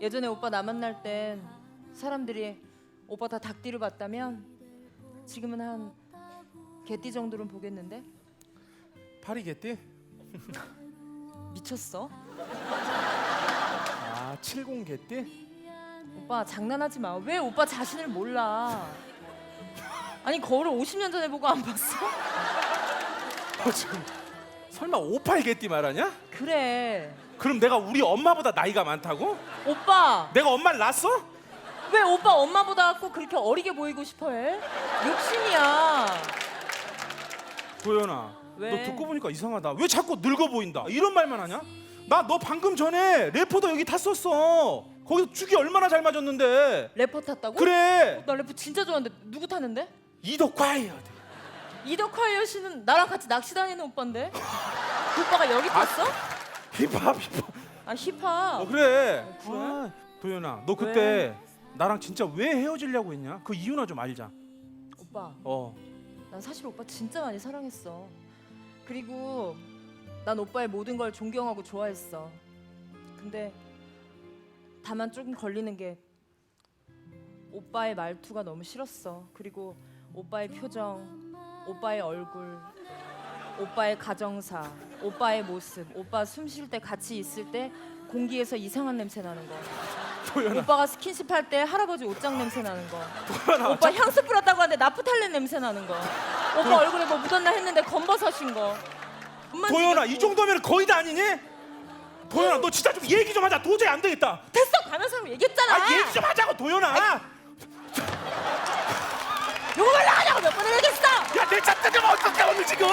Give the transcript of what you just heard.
예전에 오빠 나 만날 땐 사람들이 오빠 다 닭띠로 봤다면 지금은 한 개띠 정도는 보겠는데 파리 개띠? 미쳤어? 아 70 개띠? 오빠 장난하지 마. 왜 오빠 자신을 몰라? 아니 거울을 50년 전에 보고 안 봤어? 어, 지금 설마 58 개띠 말하냐? 그래. 그럼 내가 우리 엄마보다 나이가 많다고? 오빠 내가 엄마를 낳았어? 왜 오빠 엄마보다 꼭 그렇게 어리게 보이고 싶어해? 욕심이야. 도연아 왜? 너 듣고 보니까 이상하다 왜 자꾸 늙어 보인다 이런 말만 하냐? 나 너 방금 전에 레포도 여기 탔었어 거기서 죽이 얼마나 잘 맞았는데 래퍼 탔다고? 그래 나 래퍼 진짜 좋아하는데 누구 타는데? 이덕화예요 이덕화이어 씨는 나랑 같이 낚시 다니는 오빠인데? 그 오빠가 여기 탔어? 힙합 힙합 아 힙합. 어 그래 그래? 아, 도연아 너 그때 나랑 진짜 왜 헤어지려고 했냐? 그 이유나 좀 알자 오빠, 어 난 사실 오빠 진짜 많이 사랑했어. 그리고 난 오빠의 모든 걸 존경하고 좋아했어. 근데 다만 조금 걸리는 게 오빠의 말투가 너무 싫었어. 그리고 오빠의 표정, 오빠의 얼굴, 오빠의 가정사, 오빠의 모습, 오빠 숨 쉴 때 같이 있을 때 공기에서 이상한 냄새 나는 거. 도연아 오빠가 스킨십 할 때 할아버지 옷장 냄새 나는 거. 도연아 오빠 향수 뿌렸다고 하는데 나프탈렌 냄새 나는 거. 오빠 얼굴에 뭐 묻었나 했는데 검버섯인 거. 엄마 도연아 지금 이 정도면 거의 다 아니니? 도연아 너 진짜 좀 얘기 좀 하자 도저히 안 되겠다 됐어 가면서 얘기했잖아. 아 얘기 좀 하자고 도연아 누구 말라가냐고 몇 번을 얘기했어. 야 내 차 뜯으면 어떡해 오늘 지금